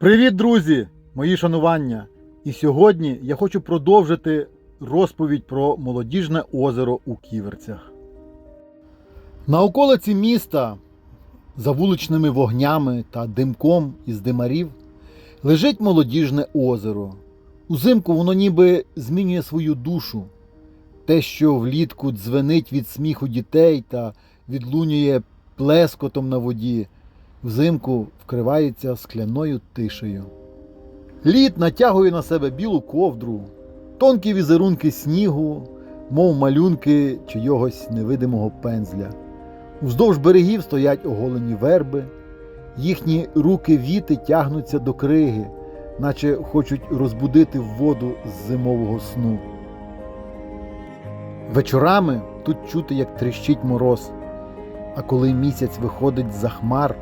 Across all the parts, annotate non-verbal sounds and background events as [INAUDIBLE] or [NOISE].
Привіт, друзі! Мої шанування! І сьогодні я хочу продовжити розповідь про молодіжне озеро у Ківерцях. На околиці міста, за вуличними вогнями та димком із димарів, лежить молодіжне озеро. Узимку воно ніби змінює свою душу. Те, що влітку дзвенить від сміху дітей та відлунює плескотом на воді, взимку вкривається скляною тишею. Лід натягує на себе білу ковдру, тонкі візерунки снігу, мов малюнки чийогось невидимого пензля. Уздовж берегів стоять оголені верби, їхні руки віти тягнуться до криги, наче хочуть розбудити воду з зимового сну. Вечорами тут чути, як тріщить мороз, а коли місяць виходить за хмар,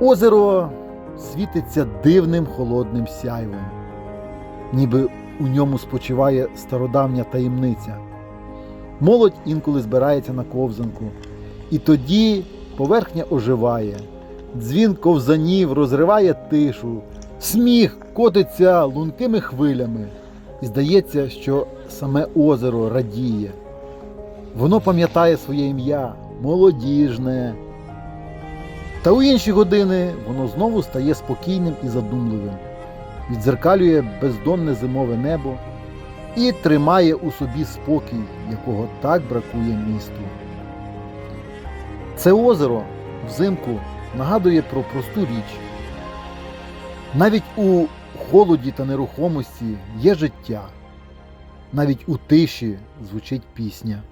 озеро світиться дивним холодним сяйвом, ніби у ньому спочиває стародавня таємниця. Молодь інколи збирається на ковзанку, і тоді поверхня оживає, дзвін ковзанів розриває тишу, сміх котиться лункими хвилями, і здається, що саме озеро радіє. Воно пам'ятає своє ім'я молодіжне. Та у інші години воно знову стає спокійним і задумливим, відзеркалює бездонне зимове небо і тримає у собі спокій, якого так бракує місту. Це озеро взимку нагадує про просту річ. Навіть у холоді та нерухомості є життя, навіть у тиші звучить пісня.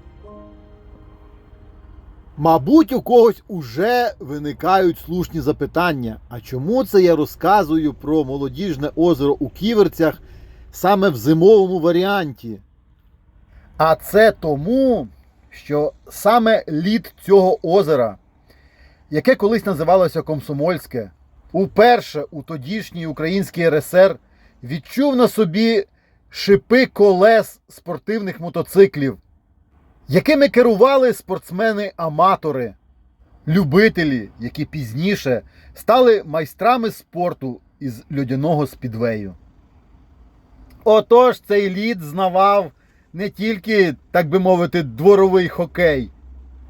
Мабуть, у когось уже виникають слушні запитання. А чому це я розказую про молодіжне озеро у Ківерцях саме в зимовому варіанті? А це тому, що саме лід цього озера, яке колись називалося Комсомольське, уперше у тодішній українській РСР відчув на собі шипи колес спортивних мотоциклів якими керували спортсмени-аматори, любителі, які пізніше стали майстрами спорту із льодяного спідвею. Отож, цей лід знавав не тільки, так би мовити, дворовий хокей.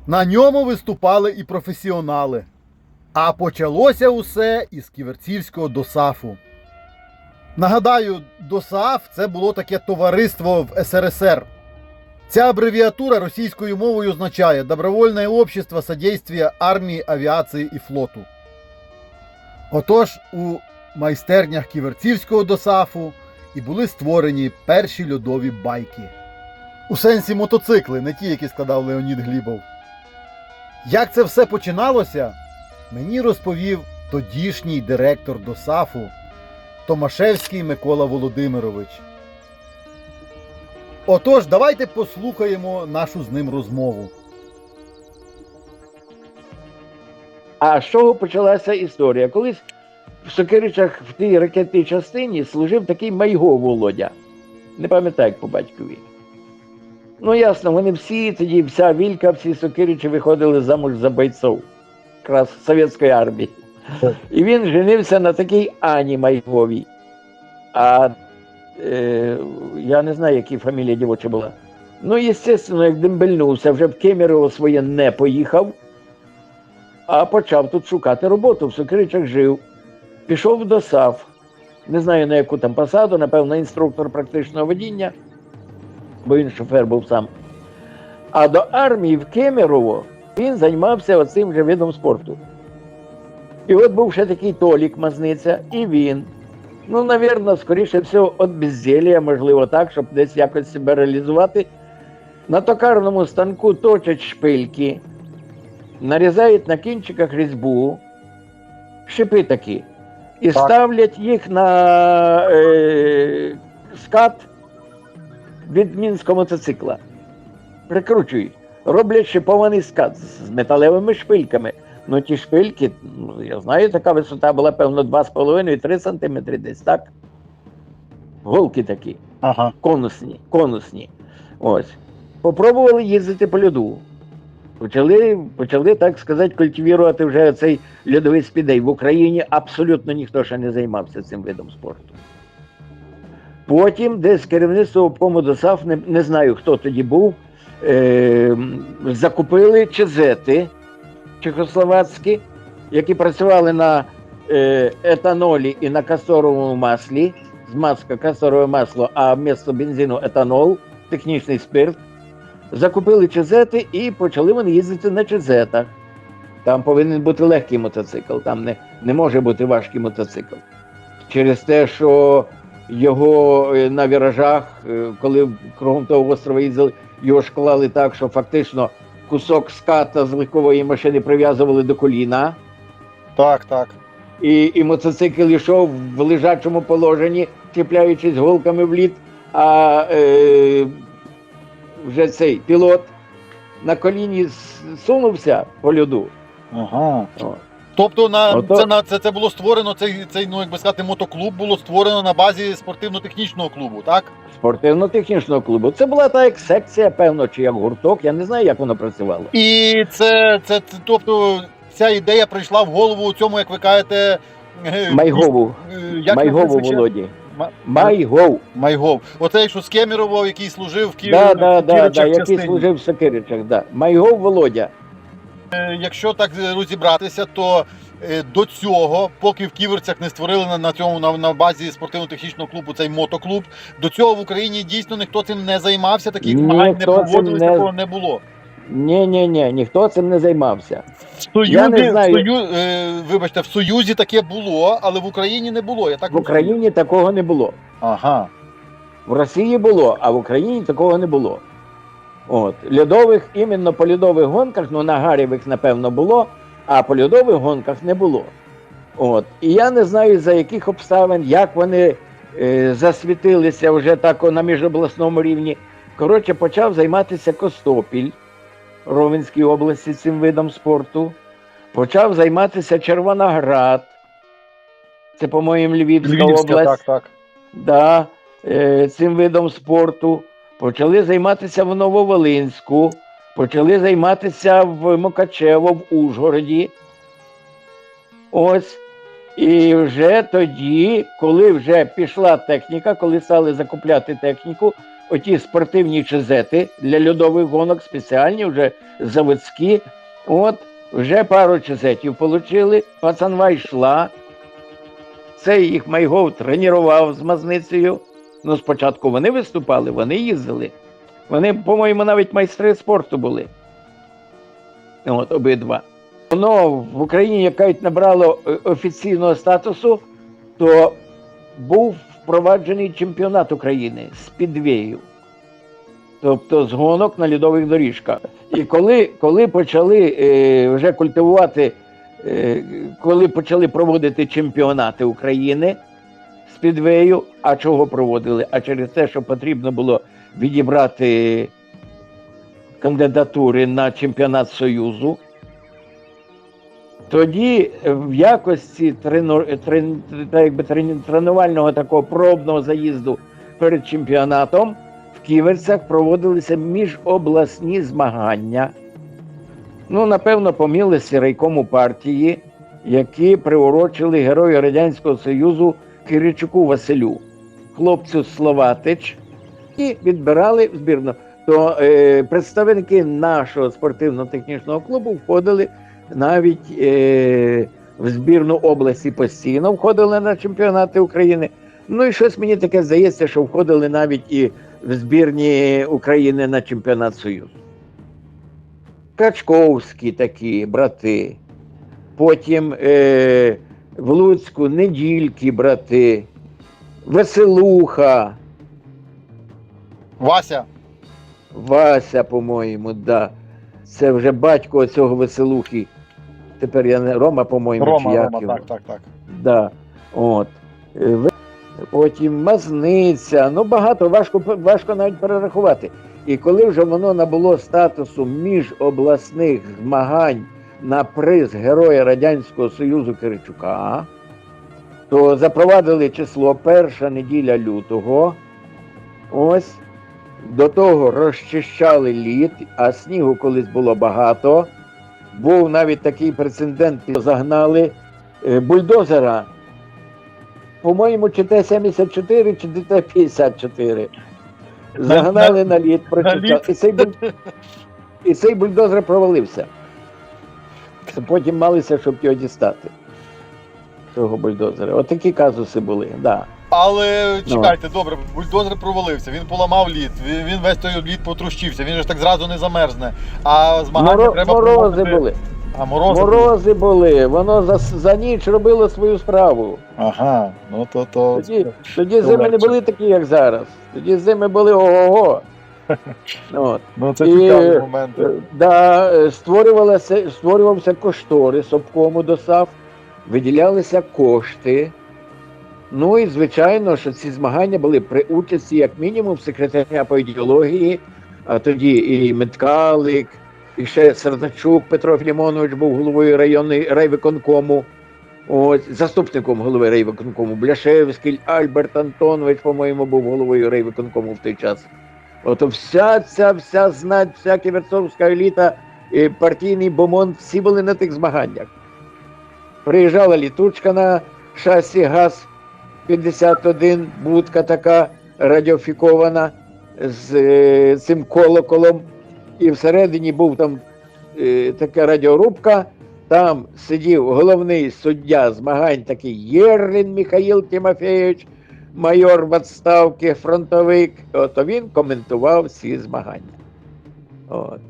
На ньому виступали і професіонали. А почалося усе із ківерцівського досафу. Нагадаю, ДОСААФ це було таке товариство в СРСР. Ця абревіатура російською мовою означає Добровольне общество содействия армії, авіації і флоту. Отож, у майстернях ківерцівського досафу і були створені перші льодові байки. У сенсі мотоцикли, не ті, які складав Леонід Глібов. Як це все починалося, мені розповів тодішній директор досафу Томашевський Микола Володимирович. Отож, давайте послухаємо нашу з ним розмову. А з чого почалася історія? Колись в Сокиричах в тій ракетній частині служив такий Майго Володя. Не пам'ятаю, як по батькові. Ну, ясно, вони всі тоді, вся вілька, всі сокиричі виходили замуж за бойців, якраз совєтської армії. І він женився на такій Ані Майговій. А е, я не знаю, які фамілія дівоча була. Ну, звісно, як дембельнувся, вже в Кемерово своє не поїхав, а почав тут шукати роботу. В Сокиричах жив. Пішов до САФ. Не знаю на яку там посаду, напевно, інструктор практичного водіння, бо він шофер був сам. А до армії в Кемерово він займався оцим же видом спорту. І от був ще такий Толік Мазниця, і він. Ну, навірно, скоріше всього, від безділля, можливо, так, щоб десь якось себе реалізувати. На токарному станку точать шпильки, нарізають на кінчиках різьбу, шипи такі, і Так. ставлять їх на е, скат від мінського мотоцикла. Прикручують. Роблять шипований скат з металевими шпильками. Ну, ті шпильки, ну, я знаю, така висота була, певно, 2,5-3 см десь, так? Голки такі Ага. конусні, конусні. Ось. Попробували їздити по льоду. Почали, почали, так сказати, культивувати вже цей льодовий спідей. В Україні абсолютно ніхто ще не займався цим видом спорту. Потім десь керівництво обкому ДОСАФ, не, не знаю, хто тоді був, е, закупили чезети чехословацькі, які працювали на е, етанолі і на касторовому маслі. Змазка касторове масло, а вмісто бензину етанол, технічний спирт. Закупили чезети і почали вони їздити на чезетах. Там повинен бути легкий мотоцикл, там не, не може бути важкий мотоцикл. Через те, що його е, на віражах, е, коли кругом того острова їздили, його ж клали так, що фактично кусок ската з легкової машини прив'язували до коліна, Так, так. і, і мотоцикл йшов в лежачому положенні, чіпляючись голками в лід, а е, вже цей пілот на коліні сунувся по льоду. Ага. О. Тобто на Ото- це на це, це було створено. Цей цей ну як би сказати, мотоклуб було створено на базі спортивно-технічного клубу, так? Спортивно-технічного клубу. Це була та як секція, певно, чи як гурток. Я не знаю, як воно працювало. І це, це, це тобто ця ідея прийшла в голову цьому, як ви кажете, е, Майгову. е, як Майгову? Володі. Майгов. Майгов. Оцей, що з Кемерово, який служив в Києві. Да, да, да, да, який служив в Сокиричах. Да. Майгов Володя. Е, Якщо так е, розібратися, то е, до цього, поки в Ківерцях не створили на, на цьому на, на базі спортивно-технічного клубу цей мотоклуб, до цього в Україні дійсно ніхто цим не займався, таких змагань не проводилось, не- такого не було. Ні, ні, ні, ніхто цим не займався. В Союзі, Я не знаю. В Сою, е, вибачте, в Союзі таке було, але в Україні не було. Я так В Україні такого не було. Ага. В Росії було, а в Україні такого не було. От. Льодових, іменно по льодових гонках, ну на гарівих, напевно, було, а по льодових гонках не було. От. І я не знаю, за яких обставин, як вони е, засвітилися вже так на міжобласному рівні. Коротше, почав займатися Костопіль в Ровенській області цим видом спорту. Почав займатися Червоноград. Це, по-моєму, Львівська, Львівська, область так, так. да, е, цим видом спорту, почали займатися в Нововолинську, почали займатися в Мукачево, в Ужгороді. Ось. І вже тоді, коли вже пішла техніка, коли стали закупляти техніку, оті спортивні чезети для льодових гонок, спеціальні, вже заводські, от, вже пару чезетів отримали, пацанва йшла, це їх Майгов тренував з мазницею. Ну, спочатку вони виступали, вони їздили. Вони, по-моєму, навіть майстри спорту були. От, обидва. Воно в Україні, як кажуть, набрало е, офіційного статусу, то був впроваджений чемпіонат України з підвею. Тобто з гонок на льодових доріжках. І коли, коли почали е, вже культивувати Е, коли почали проводити чемпіонати України з підвею, а чого проводили? А через те, що потрібно було відібрати кандидатури на чемпіонат Союзу. Тоді в якості трену, трен, та якби трен- тренувального такого пробного заїзду перед чемпіонатом в Ківерцях проводилися міжобласні змагання ну, напевно, по милості райкому партії, які приурочили Герою Радянського Союзу Киричуку Василю, хлопцю Словатич, і відбирали в збірну. То е, представники нашого спортивно-технічного клубу входили навіть е, в збірну області постійно, входили на чемпіонати України. Ну і щось мені таке здається, що входили навіть і в збірні України на чемпіонат Союзу. Качковські такі брати. Потім е, в Луцьку недільки брати, Веселуха, Вася. Вася, по-моєму, да. Це вже батько цього веселухи. Тепер я не Рома, по-моєму, Рома, чи як Рома, його. так, так, так. Да. От. Е, Потім Мазниця. Ну, багато, важко, важко навіть перерахувати. І коли вже воно набуло статусу міжобласних змагань на приз Героя Радянського Союзу Киричука, то запровадили число перша неділя лютого. Ось. До того розчищали лід, а снігу колись було багато. Був навіть такий прецедент, загнали е, бульдозера. По-моєму, чи Т-74, чи Т-54. Загнали на лід, прочитали. І цей, буль- і цей бульдозер провалився. Потім малися, щоб його дістати. Цього бульдозера. Отакі казуси були, да. Але чекайте, добре, бульдозер провалився, він поламав лід, він, весь той лід потрущився, він же ж так зразу не замерзне. А змагання Моро- треба морози проводити- були. А морози. Морози були, воно за, за ніч робило свою справу. Ага, ну то то. Тоді, тоді зими не були такі, як зараз. Тоді зими були ого-го. [LAUGHS] От. Ну це цікаві моменти. Е, Да, е, створювалося, створювався кошторис обкому до САФ, виділялися кошти. Ну і звичайно, що ці змагання були при участі, як мінімум, секретаря по ідеології, а тоді і Меткалик, і ще Сердачук Петро Філімонович був головою районної райвиконкому, ось, заступником голови райвиконкому Бляшевський, Альберт Антонович, по-моєму, був головою райвиконкому в той час. Ото вся ця вся знать, вся ківерцовська еліта, і партійний бомонд, всі були на тих змаганнях. Приїжджала літучка на шасі ГАЗ-51, будка така радіофікована з е, цим колоколом. І всередині був там е, така радіорубка. Там сидів головний суддя змагань, такий Єрлін Михаїл Тимофійович, майор в відставці, фронтовик. От він коментував ці змагання. От.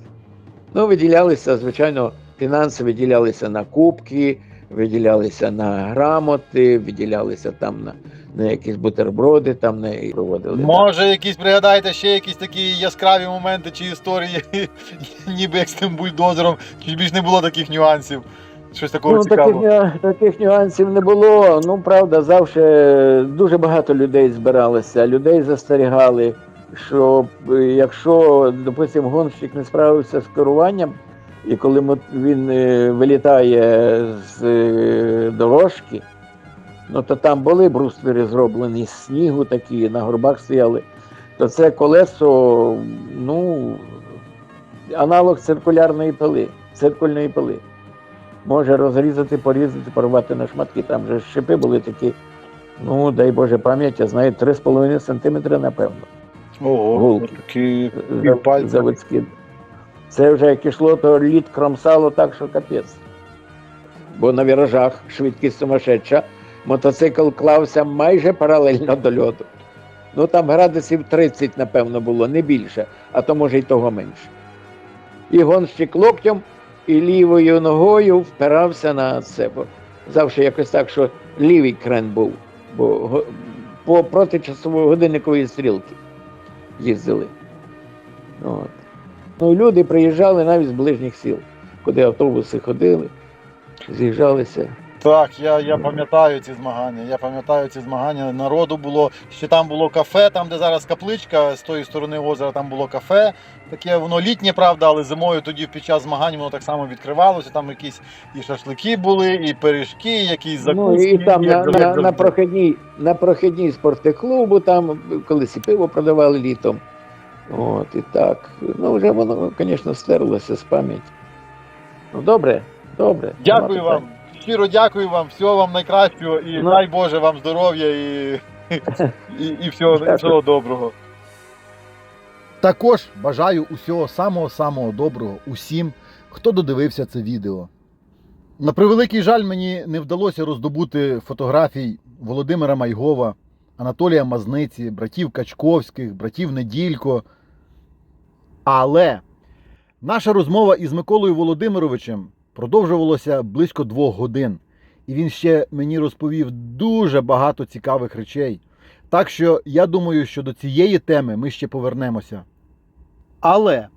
Ну, виділялися, звичайно, фінанси виділялися на кубки, виділялися на грамоти, виділялися там на, на якісь бутерброди, там на проводили. Може, якісь пригадаєте ще якісь такі яскраві моменти чи історії, [LAUGHS] ніби як з тим бульдозером, чи більш не було таких нюансів. Щось такого Ну, таких, цікавого. таких нюансів не було. Ну, правда, завжди дуже багато людей збиралося, людей застерігали, що якщо, допустимо, гонщик не справився з керуванням, і коли він е, вилітає з е, дорожки, ну то там були бруствери зроблені з снігу такі, на горбах стояли, то це колесо, ну, аналог циркулярної пили, циркульної пили може розрізати, порізати, порвати на шматки. Там же шипи були такі, ну дай Боже пам'ять, я знаю, 3,5 см, напевно. Ого, Голки. такі півпальця. Заводські. Це вже як ішло, то лід кромсало так, що капець. Бо на віражах швидкість сумасшедша, мотоцикл клався майже паралельно до льоду. Ну там градусів 30, напевно, було, не більше, а то може й того менше. І гонщик локтем і лівою ногою впирався на це. Бо завжди якось так, що лівий крен був, бо по протичасової годинникової стрілки їздили. От. Ну, люди приїжджали навіть з ближніх сіл, куди автобуси ходили, з'їжджалися. Так, я, я пам'ятаю ці змагання. Я пам'ятаю ці змагання. Народу було. Ще там було кафе, там, де зараз капличка, з тої сторони озера там було кафе. Таке воно літнє, правда, але зимою тоді під час змагань воно так само відкривалося. Там якісь і шашлики були, і пиріжки, якісь Ну, і там як на, на, на, прохідній, на прохідній спортклубу, там колись і пиво продавали літом. От, і так. Ну, вже воно, звісно, стерлося з пам'яті. Ну, добре, добре. Дякую вам. Щиро дякую вам, всього вам найкращого і Ну. дай Боже вам здоров'я і, [LAUGHS] і, і, всього, і всього доброго. Також бажаю усього самого-самого доброго усім, хто додивився це відео. На превеликий жаль, мені не вдалося роздобути фотографій Володимира Майгова, Анатолія Мазниці, братів Качковських, братів Неділько. Але наша розмова із Миколою Володимировичем продовжувалася близько двох годин, і він ще мені розповів дуже багато цікавих речей. Так що я думаю, що до цієї теми ми ще повернемося. Але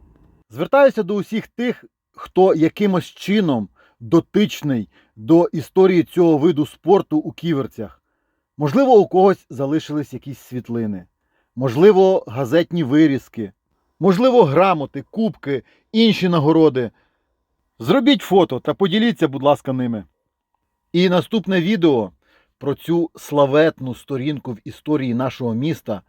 звертаюся до усіх тих, хто якимось чином дотичний до історії цього виду спорту у ківерцях. Можливо, у когось залишились якісь світлини, можливо, газетні вирізки, можливо, грамоти, кубки, інші нагороди. Зробіть фото та поділіться, будь ласка, ними. І наступне відео про цю славетну сторінку в історії нашого міста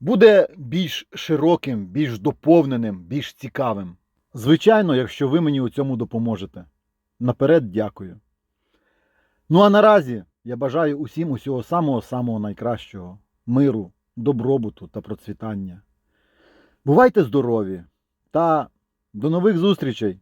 буде більш широким, більш доповненим, більш цікавим. Звичайно, якщо ви мені у цьому допоможете. Наперед дякую. Ну а наразі я бажаю усім усього самого-самого найкращого миру, добробуту та процвітання. Бувайте здорові та до нових зустрічей!